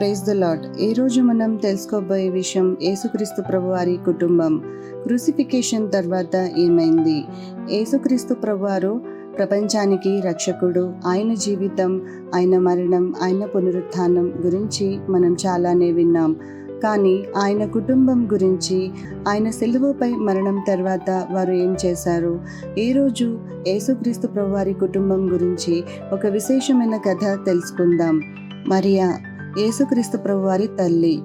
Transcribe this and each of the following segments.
Praise the lot ఈరోజు మనం తెలుసుకోబోయే విషయం యేసుక్రీస్తు ప్రభువారి కుటుంబం. క్రూసిఫికేషన్ తర్వాత ఏమైంది? యేసుక్రీస్తు ప్రభువారు ప్రపంచానికి రక్షకుడు. ఆయన జీవితం ఆయన మరణం ఆయన పునరుత్థానం గురించి మనం చాలానే విన్నాం. కానీ ఆయన కుటుంబం గురించి ఆయన సెలవుపై మరణం తర్వాత వారు ఏం చేశారు? ఈరోజు యేసుక్రీస్తు ప్రభువారి కుటుంబం గురించి ఒక విశేషమైన కథ తెలుసుకుందాం. మరియా యేసుక్రీస్తు ప్రభువారి తల్లి.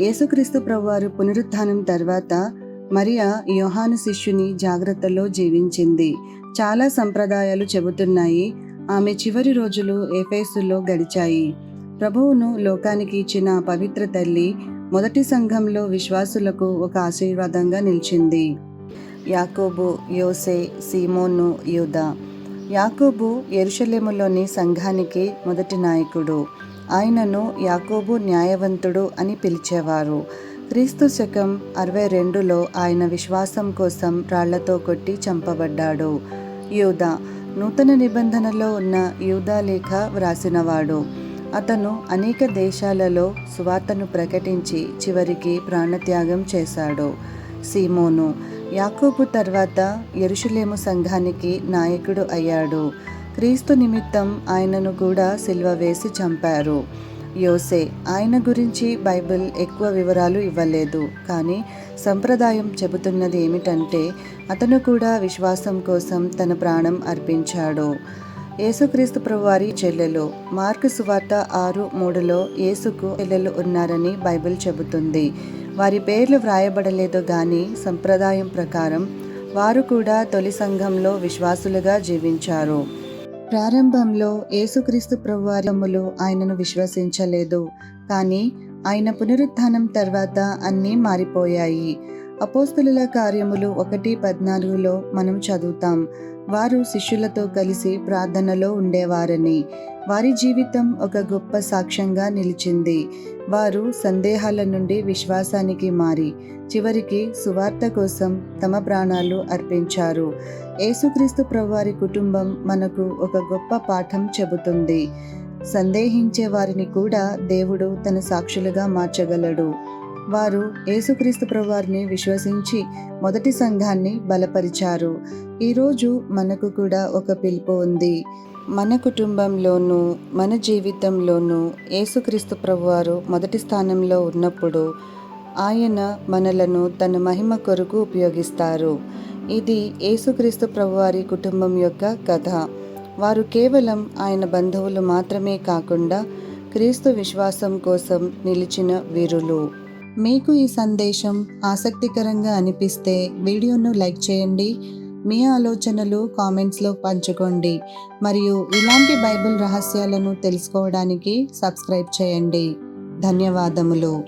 యేసుక్రీస్తు ప్రభువారి పునరుత్థానం తర్వాత మరియా యోహాను శిష్యుని జాగ్రత్తలో జీవించింది. చాలా సంప్రదాయాలు చెబుతున్నాయి. ఆమె చివరి రోజులు ఎఫేసులో గడిచాయి. ప్రభువును లోకానికి ఇచ్చిన పవిత్ర తల్లి మొదటి సంఘంలో విశ్వాసులకు ఒక ఆశీర్వాదంగా నిలిచింది. యాకోబు యోసే సీమోను యూదా. యాకోబు ఎరుషలేములోని సంఘానికి మొదటి నాయకుడు. ఆయనను యాకోబు న్యాయవంతుడు అని పిలిచేవారు. క్రీస్తు శకం అరవై రెండులో ఆయన విశ్వాసం కోసం రాళ్ళతో కొట్టి చంపబడ్డాడు. యూదా నూతన నిబంధనలో ఉన్న యూదా లేఖ వ్రాసినవాడు. అతను అనేక దేశాలలో సువార్తను ప్రకటించి చివరికి ప్రాణత్యాగం చేశాడు. సీమోను యాకోబు తర్వాత ఎరుషులేము సంఘానికి నాయకుడు అయ్యాడు. క్రీస్తు నిమిత్తం ఆయనను కూడా సిల్వ వేసి చంపారు. యోసే ఆయన గురించి బైబిల్ ఎక్కువ వివరాలు ఇవ్వలేదు. కానీ సంప్రదాయం చెబుతున్నది ఏమిటంటే అతను కూడా విశ్వాసం కోసం తన ప్రాణం అర్పించాడు. యేసుక్రీస్తు ప్రభువారి చెల్లెలు మార్కు సువార్త ఆరు మూడులో యేసుకు చెల్లెలు ఉన్నారని బైబిల్ చెబుతుంది. వారి పేర్లు వ్రాయబడలేదు గాని సంప్రదాయం ప్రకారం వారు కూడా తొలి సంఘంలో విశ్వాసులుగా జీవించారు. ప్రారంభంలో యేసుక్రీస్తు ప్రభువారములు ఆయనను విశ్వసించలేదు. కానీ ఆయన పునరుత్థానం తర్వాత అన్నీ మారిపోయాయి. అపోస్తుల కార్యములు ఒకటి పద్నాలుగులో మనం చదువుతాం. వారు శిష్యులతో కలిసి ప్రార్థనలో ఉండేవారని. వారి జీవితం ఒక గొప్ప సాక్ష్యంగా నిలిచింది. వారు సందేహాల నుండి విశ్వాసానికి మారి చివరికి సువార్త కోసం తమ ప్రాణాలు అర్పించారు. యేసుక్రీస్తు ప్రభువారి కుటుంబం మనకు ఒక గొప్ప పాఠం చెబుతుంది. సందేహించే వారిని కూడా దేవుడు తన సాక్షులుగా మార్చగలడు. వారు యేసుక్రీస్తు ప్రభువారిని విశ్వసించి మొదటి సంఘాన్ని బలపరిచారు. ఈరోజు మనకు కూడా ఒక పిలుపు ఉంది. మన కుటుంబంలోనూ మన జీవితంలోనూ యేసుక్రీస్తు ప్రభువారు మొదటి స్థానంలో ఉన్నప్పుడు ఆయన మనలను తన మహిమ కొరకు ఉపయోగిస్తారు. ఇది యేసుక్రీస్తు ప్రభువారి కుటుంబం యొక్క కథ. వారు కేవలం ఆయన బంధువులు మాత్రమే కాకుండా క్రీస్తు విశ్వాసం కోసం నిలిచిన వీరులు. మీకు ఈ సందేశం ఆసక్తికరంగా అనిపిస్తే వీడియోను లైక్ చేయండి మీ ఆలోచనలు కామెంట్స్లో పంచుకోండి మరియు ఇలాంటి బైబిల్ రహస్యాలను తెలుసుకోవడానికి సబ్స్క్రైబ్ చేయండి. ధన్యవాదములు.